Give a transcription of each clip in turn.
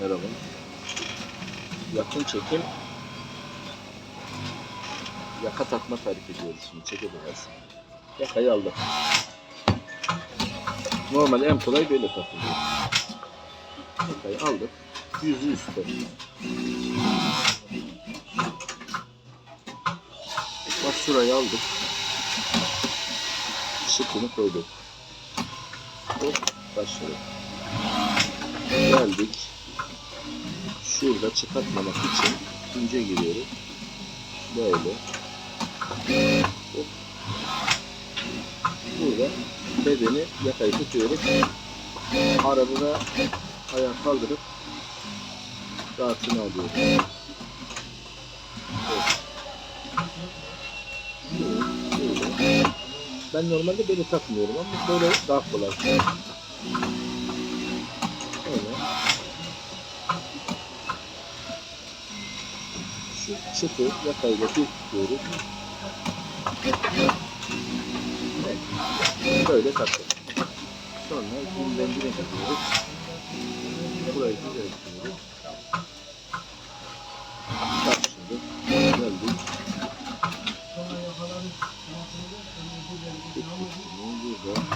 Merhaba. Yakın çekim yaka takma tarif ediyoruz şimdi çekebiliriz. Yakayı aldık. Normal en kolay böyle takılıyor. Yakayı aldık. Yüzü üstte. Bak şurayı aldık. Şıkkını koyduk. Hop başladık. Geldik. Şurada çıkartmamak için ince giriyoruz. Böyle. Burada bedeni yakayı tutuyoruz. Arada da ayağı kaldırıp rahatını alıyoruz. Ben normalde böyle takmıyorum ama böyle daha kolay. Şu çıtı yakayla bir tutuyoruz. Böyle takıyoruz. Sonra gün rengine takıyoruz. Burayı düzeltiyoruz. Bak şimdi geldik.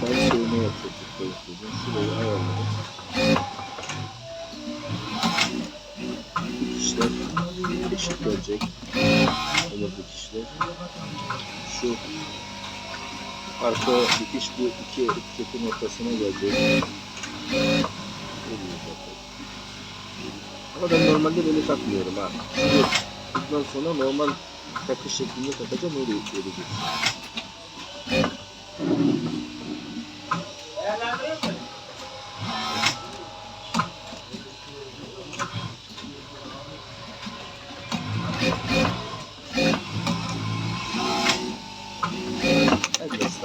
Burada yöne yapacaktık koyuyoruz. Şurayı ayarladık. Eşit gelecek. Olur dikişler. Şu arka dikiş bu iki etiketin ortasına gelecek. Ama ben normalde böyle takmıyorum ha. Şimdi bundan sonra normal takış şeklinde takacağım öyle öyle geçsin.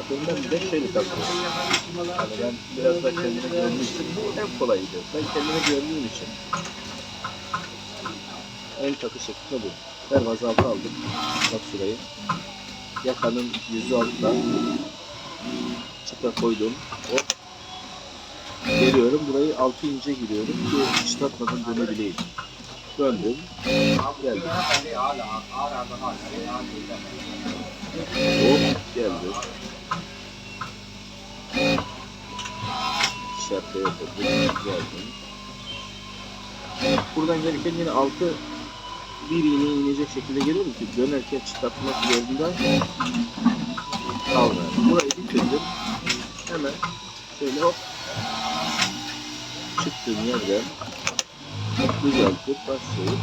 Ben bir de şöyle takıyorum. Yani ben biraz da kendime güvenmiştim. Bu en kolayıydı. Ben kendime güvendiğim için. En takı şekli bu. Pervaz altı aldım. Bak şurayı. Yakanın yüzü altta. Çıta koydum. Hop. Geliyorum. Burayı altı ince giriyorum ki çıtlatmadan dönebileyim. Döndüm. Geldim. Hop geldi. İşaretle yapıldı. Geldim. Buradan gelirken yine altı bir iğne inecek şekilde geliyorum ki dönerken çıtlatmak gördüğümden kaldı. Burayı bitirdim. Hemen şöyle hop çıktığım yerden düzeltip başlayıp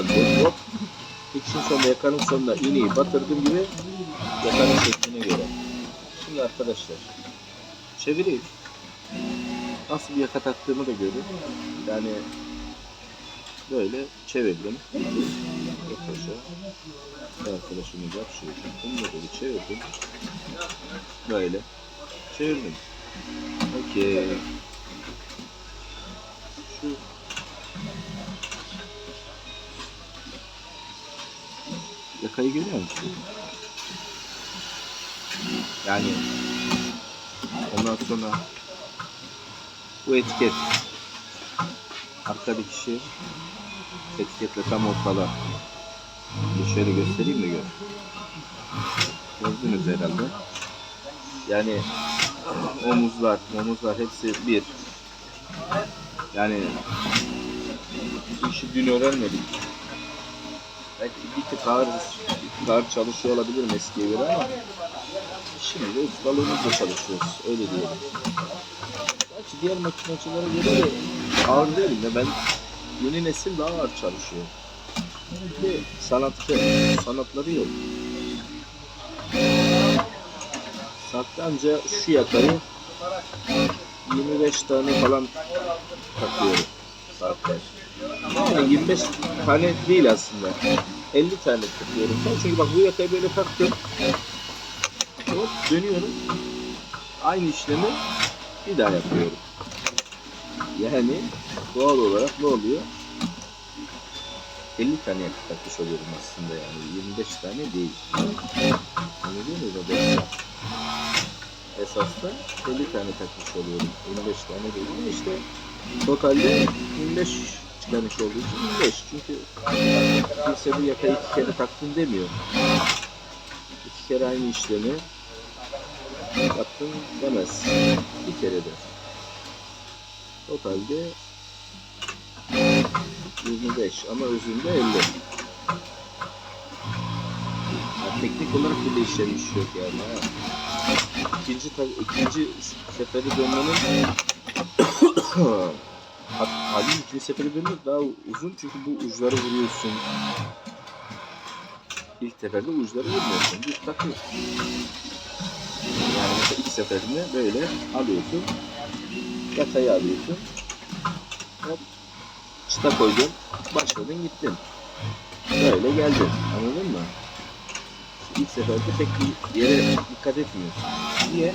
Döndüm. Hop. Dikişin sonunda yakanın sonunda iğneyi batırdığım gibi yakanın şekline göre. Şimdi arkadaşlar çevireyim. Nasıl bir yaka taktığımı da görün. Yani böyle çevirdim. Yaklaşa. Arkadaşımı yap şöyle. Bunu da böyle çevirdim. Böyle. Çevirdim. Okey. Yakayı görüyor musun? Yani ondan sonra bu etiket arka dikişi etiketle tam ortada. Bir şöyle göstereyim mi gör. Gördünüz herhalde. Yani omuzlar, omuzlar hepsi bir. Yani işi dün öğrenmedik. Belki bir tık ağır, bir tık ağır çalışıyor olabilirim eskiye göre ama şimdi ustalığımızla çalışıyoruz. Öyle diyelim. Gerçi diğer makinacılara göre de ağır değil de ben yeni nesil daha ağır çalışıyor. De sanatçı, sanatları yok. Saatte şu yakayı 25 tane falan takıyorum saatler. Yani 25 tane değil aslında. 50 tane takıyorum. Çünkü bak bu yakayı böyle taktım. Hop dönüyorum. Aynı işlemi bir daha yapıyorum. Yani doğal olarak ne oluyor? 50 tane yakıt takmış oluyorum aslında yani 25 tane değil. Anladın mı da Esasda 50 tane takmış oluyorum. 25 tane değil işte totalde 25 çıkarmış olduğu için 25. Çünkü kimse bu yakayı iki kere taktın demiyor. İki kere aynı işlemi yaptın demez. Bir kere de. Totalde 25 ama özünde 50. Ya teknik olarak bir değişen iş yok yani. Ha. İkinci, ikinci seferi dönmenin Halbuki ikinci seferi dönmek daha uzun çünkü bu uçları vuruyorsun. İlk seferde uçları vurmuyorsun. Bir takıyorsun. Yani mesela ilk seferinde böyle alıyorsun. Yatayı alıyorsun. Hop. Çıta koydun. Başladın gittin. Böyle geldin. Anladın mı? İlk seferde pek bir yere dikkat etmiyorsun. Niye?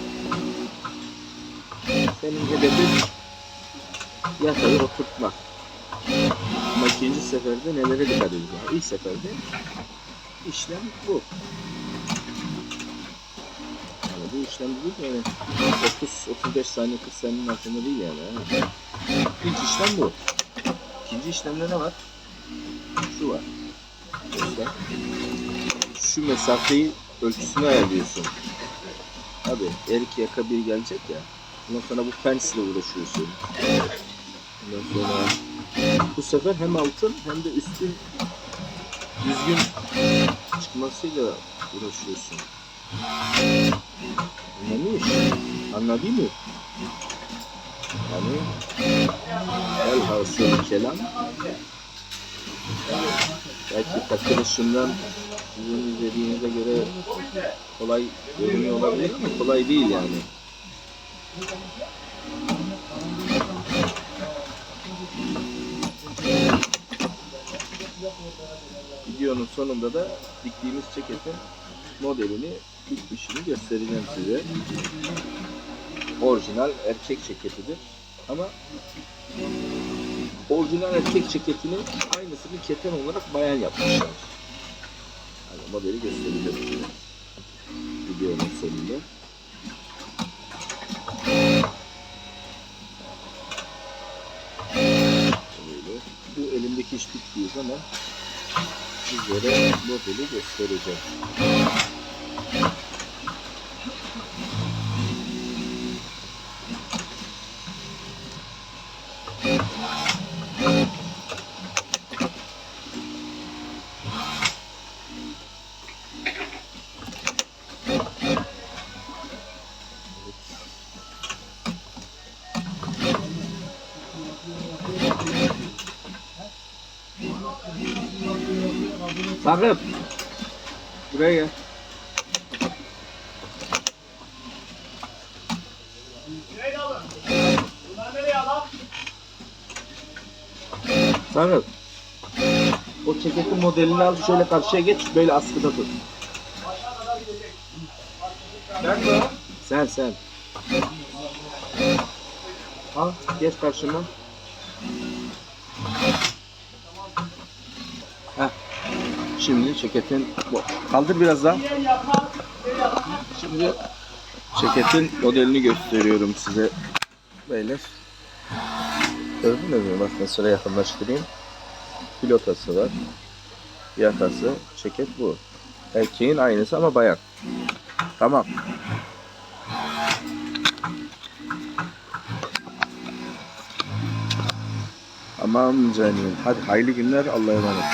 Senin hedefin yatayı oturtmak. Ama ikinci seferde nelere dikkat edeceksin? İlk seferde işlem bu. Yani bu işlem değil yani 30-35 saniye 40 saniyenin altında değil yani. İlk işlem bu. İkinci işlemde ne var? Şu var. İşte şu mesafeyi ölçüsünü ayarlıyorsun. Abi her iki yaka bir gelecek ya. Ondan sonra bu fence ile uğraşıyorsun. Sonra bu sefer hem altın hem de üstün düzgün çıkmasıyla uğraşıyorsun. Anlamış? Anladın mı? Yani elhasıl kelam belki takılışından sizin izlediğinize göre kolay görünüyor olabilir ama kolay değil yani. Videonun sonunda da diktiğimiz ceketin modelini, dikmişini göstereceğim size. Orijinal erkek ceketidir. Ama orijinal erkek ceketinin aynısını keten olarak bayan yapmışlar. Yani modeli göstereceğim size. Videonun sonunda. Böyle. Bu elimdeki iş bittiği zaman sizlere modeli göstereceğim. Sakıp. Buraya gel. Sakıp. O ceketin modelini al şöyle karşıya geç böyle askıda tut. Sen sen. Al geç karşıma. Şimdi ceketin kaldır biraz daha. Şimdi ceketin modelini gösteriyorum size. Beyler. Gördünüz mü? Bak mesela yakınlaştırayım. Pilotası var. Yakası, ceket bu. Erkeğin aynısı ama bayan. Tamam. Aman canım. Hadi hayırlı günler. Allah'a emanet.